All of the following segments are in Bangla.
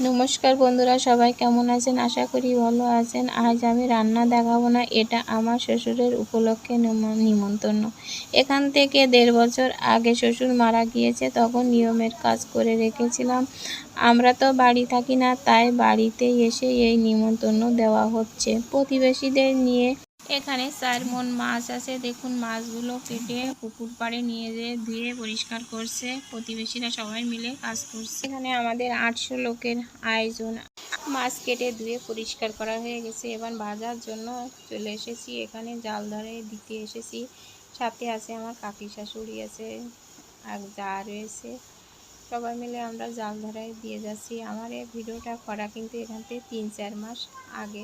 নমস্কার বন্ধুরা, সবাই কেমন আছেন? আশা করি ভালো আছেন। আজ আমি রান্না দেখাবো না, এটা আমার শ্বশুরের উপলক্ষে নিম- নিমন্ত্রণ। এখান থেকে দেড় বছর আগে শ্বশুর মারা গিয়েছে, তখন নিয়মের কাজ করে রেখেছিলাম। আমরা তো বাড়ি থাকি না, তাই বাড়িতে এসে এই নিমন্ত্রণ দেওয়া হচ্ছে। প্রতিবেশীদের নিয়ে এখানে চার মন মাছ আছে। দেখুন, মাছগুলো কেটে পুকুর পাড়ে নিয়ে যেয়ে ধুয়ে পরিষ্কার করছে। প্রতিবেশীরা সবাই মিলে কাজ করছে। এখানে আমাদের আটশো লোকের আয়োজন। মাছ কেটে ধুয়ে পরিষ্কার করা হয়ে গেছে। এবার ভাজার জন্য চলে এসেছি। এখানে জাল ধরে দিতে এসেছি। সাথে আছে আমার কাকি শাশুড়ি আছে, আর যা রয়েছে। সবাই মিলে আমরা জাল ধরায় দিয়ে যাচ্ছি। আমার এই ভিডিওটা করা কিন্তু এখান থেকে তিন চার মাস আগে।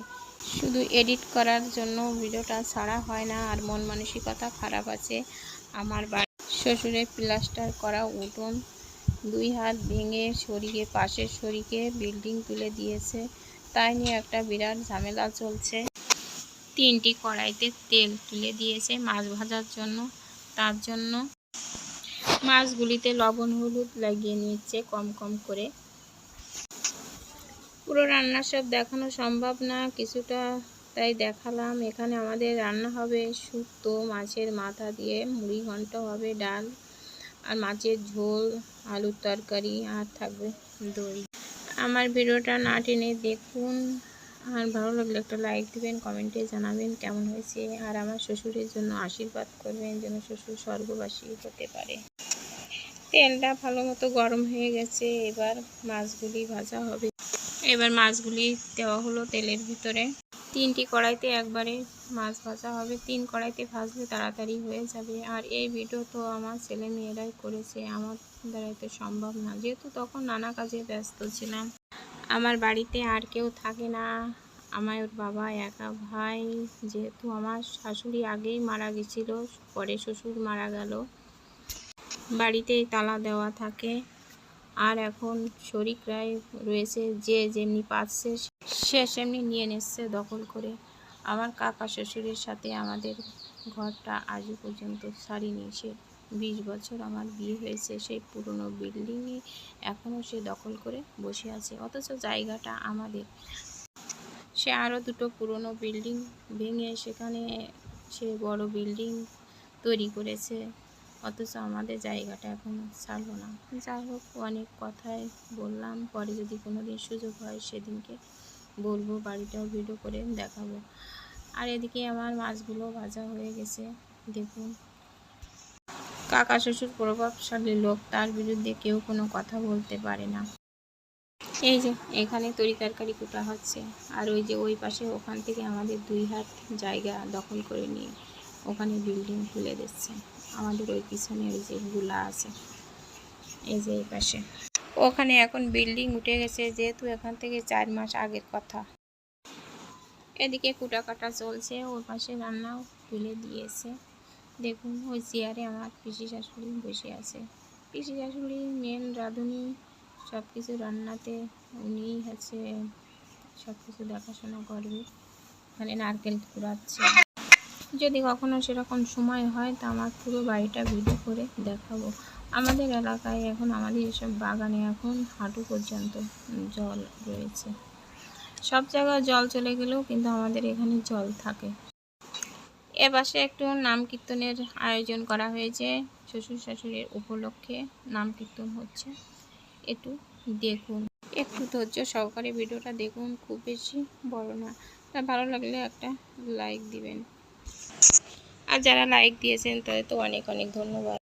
শুধু এডিট করার জন্য ভিডিওটা ছাড়া হয় না, আর মন মানসিকতা খারাপ আছে। আমার বাড়ি শ্বশুরে প্লাস্টার করা উঠোন, দুই হাত ভেঙে সরিয়ে পাশের সরিকে বিল্ডিং তুলে দিয়েছে। তাই নিয়ে একটা বিরাট ঝামেলা চলছে। তিনটি কড়াইতে তেল তুলে দিয়েছে মাছ ভাজার জন্য। তার জন্য মাছগুলিতে লবণ, হলুদ লাগিয়ে নিচ্ছে কম কম করে। পুরো রান্না সব দেখানো সম্ভব না, কিছুটা তাই দেখালাম। এখানে আমাদের রান্না হবে শুক্তো, মাছের মাথা দিয়ে মুড়ি ঘন্ট হবে, ডাল আর মাছের ঝোল, আলুর তরকারি আর থাকবে দই। আমার ভিডিওটা না টেনে দেখুন। আর ভালো লাগলে একটা লাইক দিবেন, কমেন্টে জানাবেন কেমন হয়েছে। আর আমার শ্বশুরের জন্য আশীর্বাদ করবেন যেন শ্বশুর স্বর্গবাসী হতে পারে। তেলটা ভালো মতো গরম হয়ে গেছে, এবার মাছগুলি ভাজা হবে। এবার মাছগুলি দেওয়া হলো তেলের ভিতরে। তিনটি কড়াইতে একবারে মাছ ভাজা হবে। তিন কড়াইতে ভাজলে তাড়াতাড়ি হয়ে যাবে। আর এই ভিডিও তো আমার ছেলে মেয়েরাই করেছে, আমার দ্বারাই তো সম্ভব না। যেহেতু তখন নানা কাজে ব্যস্ত ছিলাম। আমার বাড়িতে আর কেউ থাকে না। আমার ওর বাবা একা ভাই, যেহেতু আমার শাশুড়ি আগেই মারা গেছিল, পরে শ্বশুর মারা গেল। বাড়িতেই তালা দেওয়া থাকে। আর এখন শরিকরাই রয়েছে, যে যেমনি পাচ্ছে সে সেমনি নিয়ে নিচ্ছে দখল করে। আমার কাকা শ্বশুরের সাথে আমাদের ঘরটা আজও পর্যন্ত ছাড়িনি। সে বিশ বছর আমার বিয়ে হয়েছে, সেই পুরনো বিল্ডিংয়ে এখনও সে দখল করে বসে আছে। অথচ জায়গাটা আমাদের। সে আরও দুটো পুরনো বিল্ডিং ভেঙে সেখানে সে বড় বিল্ডিং তৈরি করেছে। অথচ আমাদের জায়গাটা এখন ছাড়লো না। যাই হোক, অনেক কথাই বললাম, পরে যদি কোনো দিন সুযোগ হয় সেদিনকে বলব, বাড়িটাও ভিডিও করে দেখাবো। আর এদিকে আমার মাছগুলো ভাজা হয়ে গেছে, দেখুন। কাকা শ্বশুর প্রভাবশালী লোক, তার বিরুদ্ধে কেউ কোনো কথা বলতে পারে না। এই যে, এখানে তরি তরকারি কুটা হচ্ছে, আর ওই যে ওই পাশে ওখান থেকে আমাদের দুই হাত জায়গা দখল করে নিয়ে ওখানে বিল্ডিং খুলে দিচ্ছে। আমাদের ওই পিছনে ওই যে গুলা আছে, এই যে এই পাশে। ওখানে এখন বিল্ডিং উঠে গেছে, যেহেতু এখান থেকে চার মাস আগের কথা। এদিকে কুটা কাটা চলছে, ওর পাশে রান্নাও তুলে দিয়েছে। দেখুন, ওই চেয়ারে আমার পিসি শাশুড়ি বসে আছে। পিসি শাশুড়ি মেন রাঁধুনি সব কিছু রান্নাতে উনিই হচ্ছে সব কিছু দেখাশোনা করবে। মানে নারকেল কুড়াচ্ছে। যদি কখনো সেরকম সময় হয়, তা আমার পুরো বাড়িটা ভিডিও করে দেখাবো। আমাদের এলাকায় এখন আমাদের এসব বাগানে এখন হাঁটু পর্যন্ত জল রয়েছে। সব জায়গায় জল চলে গেলেও কিন্তু আমাদের এখানে জল থাকে। এ পাশে একটু নাম কীর্তনের আয়োজন করা হয়েছে। শ্বশুর শাশুড়ির উপলক্ষে নাম কীর্তন হচ্ছে। একটু দেখুন। একটু ধৈর্য সহকারে ভিডিওটা দেখুন, খুব বেশি বড় না। তা ভালো লাগলে একটা লাইক দিবেন। আর যারা লাইক দিয়েছেন, তাদের তো অনেক অনেক ধন্যবাদ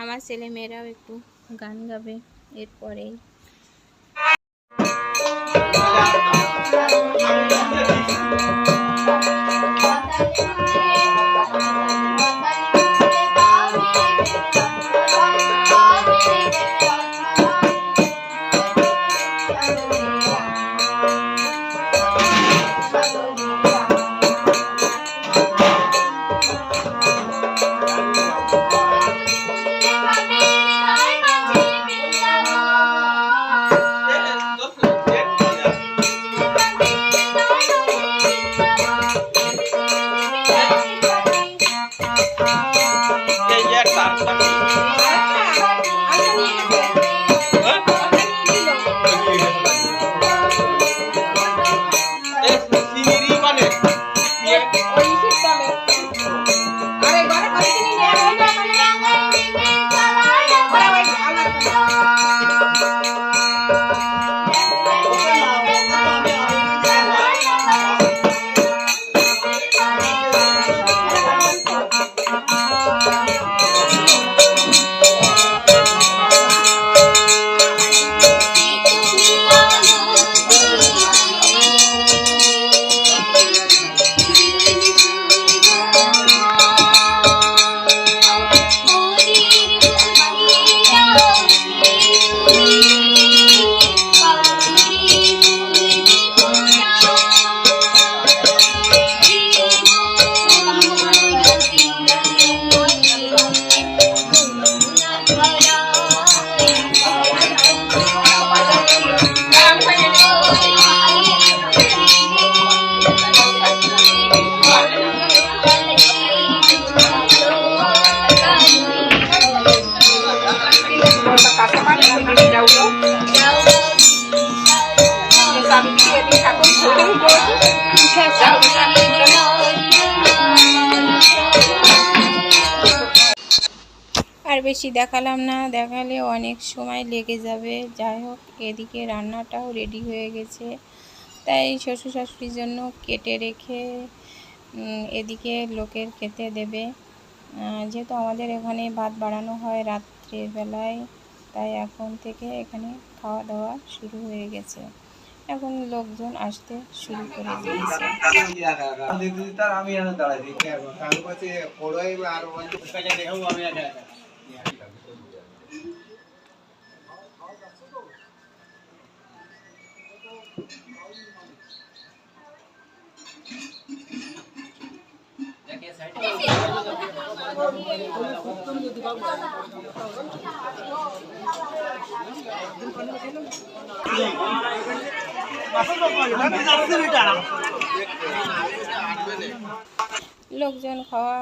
আমার ছেলে মেয়েরাও একটু গান গাবে এরপরেই Thank you. sabe bater. বেশি দেখালাম না, দেখালে অনেক সময় লেগে যাবে। যাই হোক, এদিকে রান্নাটাও রেডি হয়ে গেছে। তাই শ্বশুর শাশুড়ির জন্য কেটে রেখে এদিকে লোকের খেতে দেবে। যেহেতু আমাদের এখানে ভাত বাড়ানো হয় রাত্রের বেলায়, তাই এখন থেকে এখানে খাওয়া দাওয়া শুরু হয়ে গেছে। এখন লোকজন আসতে শুরু করে দিয়েছে। আমি আর লোকজন খাওয়া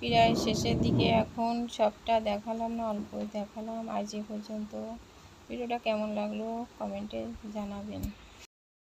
প্রায় শেষের দিকে এখন সবটা দেখালাম না অল্প দেখালাম। আজ পর্যন্ত। ভিডিওটা কেমন লাগল কমেন্টে জানাবেন।